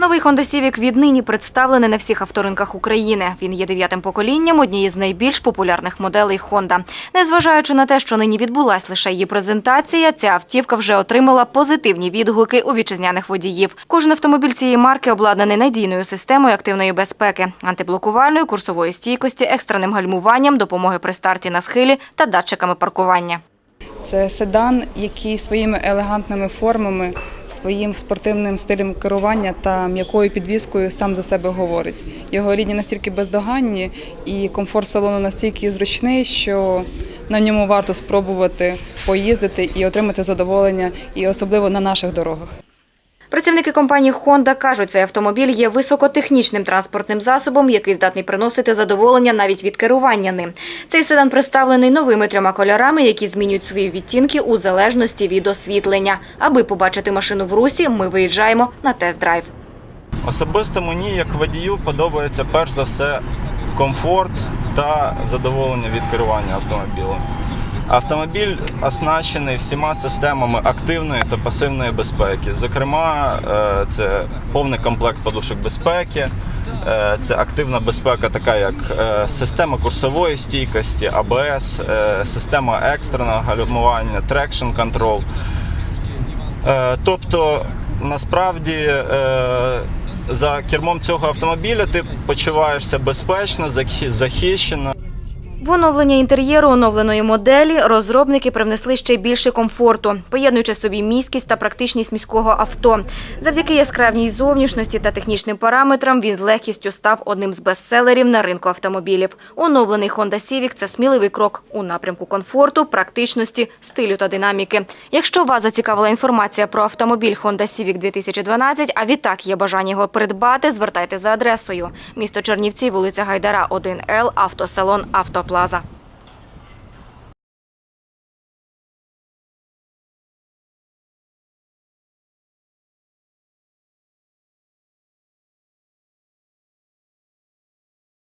Новий Honda Civic віднині представлений на всіх авторинках України. Він є дев'ятим поколінням однієї з найбільш популярних моделей Honda. Незважаючи на те, що нині відбулась лише її презентація, ця автівка вже отримала позитивні відгуки у вітчизняних водіїв. Кожен автомобіль цієї марки обладнаний надійною системою активної безпеки, антиблокувальною, курсової стійкості, екстреним гальмуванням, допомоги при старті на схилі та датчиками паркування. Це седан, який своїми елегантними формами, своїм спортивним стилем керування та м'якою підвіскою сам за себе говорить. Його рідні настільки бездоганні і комфорт салону настільки зручний, що на ньому варто спробувати поїздити і отримати задоволення, і особливо на наших дорогах. Працівники компанії Honda кажуть, цей автомобіль є високотехнічним транспортним засобом, який здатний приносити задоволення навіть від керування ним. Цей седан представлений новими трьома кольорами, які змінюють свої відтінки у залежності від освітлення. Аби побачити машину в русі, ми виїжджаємо на тест-драйв. Особисто мені, як водію, подобається перш за все комфорт та задоволення від керування автомобілем. Автомобіль оснащений всіма системами активної та пасивної безпеки. Зокрема, е, це повний комплект подушок безпеки, е, це активна безпека, така як е, система курсової стійкості, АБС, система екстреного гальмування, трекшн контрол. Тобто, насправді, за кермом цього автомобіля ти почуваєшся безпечно, захи- захищено. В оновлення інтер'єру оновленої моделі розробники привнесли ще більше комфорту, поєднуючи собі міськість та практичність міського авто. Завдяки яскравній зовнішності та технічним параметрам він з легкістю став одним з бестселерів на ринку автомобілів. Оновлений Honda Civic – це сміливий крок у напрямку комфорту, практичності, стилю та динаміки. Якщо вас зацікавила інформація про автомобіль Honda Civic 2012, а відтак є бажання його придбати, звертайте за адресою. Місто Чернівці, вулиця Гайдара, 1Л, автосалон Plaza.